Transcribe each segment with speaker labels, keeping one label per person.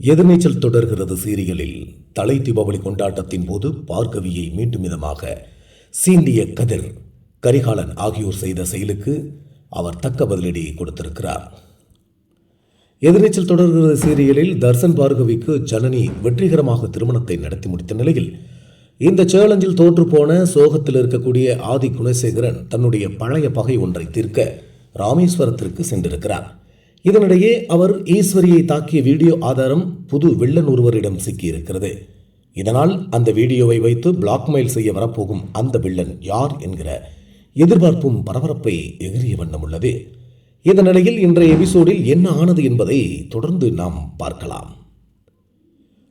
Speaker 1: எதிர்நீச்சல் தொடர்கிறது சீரியலில் தலை தீபாவளி கொண்டாட்டத்தின் போது பார்கவியை மீண்டும் விதமாக சீண்டிய கதிர் கரிகாலன் ஆகியோர் செய்த செயலுக்கு அவர் தக்க பதிலடி கொடுத்திருக்கிறார். எதிர்நீச்சல் தொடர்கிறது சீரியலில் தர்சன் பார்கவிக்கு ஜனனி வெற்றிகரமாக திருமணத்தை நடத்தி முடித்த நிலையில் இந்த சேலஞ்சில் தோற்றுப்போன சோகத்தில் இருக்கக்கூடிய ஆதி குணசேகரன் தன்னுடைய பழைய பகை ஒன்றை தீர்க்க ராமேஸ்வரத்திற்கு சென்றிருக்கிறார். இதனிடையே அவர் ஈஸ்வரியை தாக்கிய வீடியோ ஆதாரம் புது வில்லன் ஒருவரிடம் சிக்கியிருக்கிறது. இதனால் அந்த வீடியோவை வைத்து பிளாக்மெயில் செய்ய வரப்போகும் அந்த வில்லன் யார் என்கிற எதிர்பார்ப்பும் பரபரப்பை எகிரிய வண்ணம் உள்ளது. இந்த நிலையில் இன்றைய எபிசோடில் என்ன ஆனது என்பதை தொடர்ந்து நாம் பார்க்கலாம்.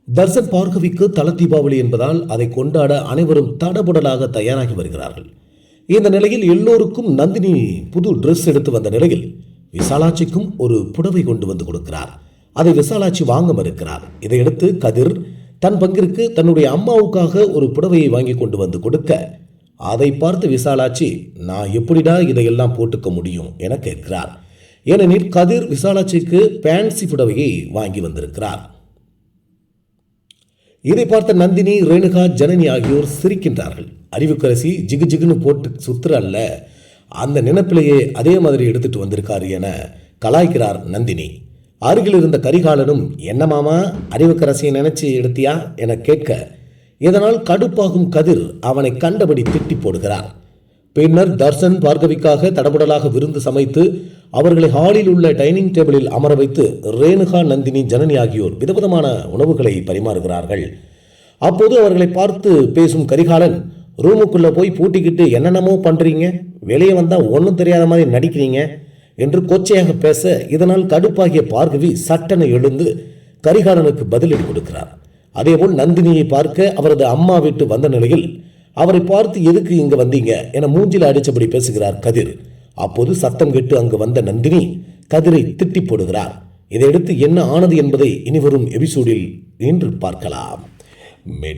Speaker 1: தர்சன் பார்கவிக்கு தல தீபாவளி என்பதால் அதை கொண்டாட அனைவரும் தடபுடலாக தயாராகி வருகிறார்கள். இந்த நிலையில் எல்லோருக்கும் நந்தினி புது ட்ரெஸ் எடுத்து வந்த நிலையில் விசாலாட்சிக்கும் ஒரு புடவை கொண்டு வந்து கொடுக்கிறார். அதை விசாலாட்சி வாங்க மறுக்கிறார். இதையடுத்து கதிர் தன் பங்கிற்கு தன்னுடைய அம்மாவுக்காக ஒரு புடவையை வாங்கி கொண்டு வந்து கொடுக்க அதை பார்த்து விசாலாட்சி நான் எப்படிடா இதையெல்லாம் போட்டுக்க முடியும்? என கேட்கிறார். ஏனெனில் கதிர் விசாலாட்சிக்கு பேன்சி புடவையை வாங்கி வந்திருக்கிறார். இதை பார்த்த நந்தினி ரேணுகா ஜனனி ஆகியோர் சிரிக்கின்றார்கள். அறிவுக்கரசி ஜிகு ஜிகுன்னு போட்டு சுத்துற அல்ல. அந்த நினப்பிலேயே அதே மாதிரி எடுத்துட்டு வந்திருக்காரு என கலாய்க்கிறார் நந்தினி. அருகில் இருந்த கரிகாலனும் என்ன மாமா அறிவுக்கரசியை நினைச்சு எடுத்தியா? என கேட்க இதனால் கடுப்பாகும் கதிர் அவனை கண்டபடி திட்டி போடுகிறார். பின்னர் தர்சன் பார்கவிக்காக தடபுடலாக விருந்து சமைத்து அவர்களை ஹாலில் உள்ள டைனிங் டேபிளில் அமர வைத்து ரேணுகா நந்தினி ஜனனி ஆகியோர் விதவிதமான உணவுகளை பரிமாறுகிறார்கள். அப்போது அவர்களை பார்த்து பேசும் கரிகாலன் ரூமுக்குள்ளே போய் பூட்டிக்கிட்டு என்னென்னமோ பண்ணுறீங்க வெளியே வந்தால் ஒன்றும் தெரியாத மாதிரி நடிக்கிறீங்க என்று கொச்சையாக பேச இதனால் கடுப்பாகிய பார்கவி சட்டென எழுந்து கரிகாலனுக்கு பதிலடி கொடுக்கிறார். அதேபோல் நந்தினியை பார்க்க அவரது அம்மா வீட்டு வந்த நிலையில் அவரை பார்த்து எதுக்கு இங்கே வந்தீங்க? என மூஞ்சில் அடித்தபடி பேசுகிறார் கதிர். அப்போது சத்தம் கேட்டு அங்கு வந்த நந்தினி கதிரை திட்டி போடுகிறார். இதையடுத்து என்ன ஆனது என்பதை இனிவரும் எபிசோடில் இன்று பார்க்கலாம். மேலும்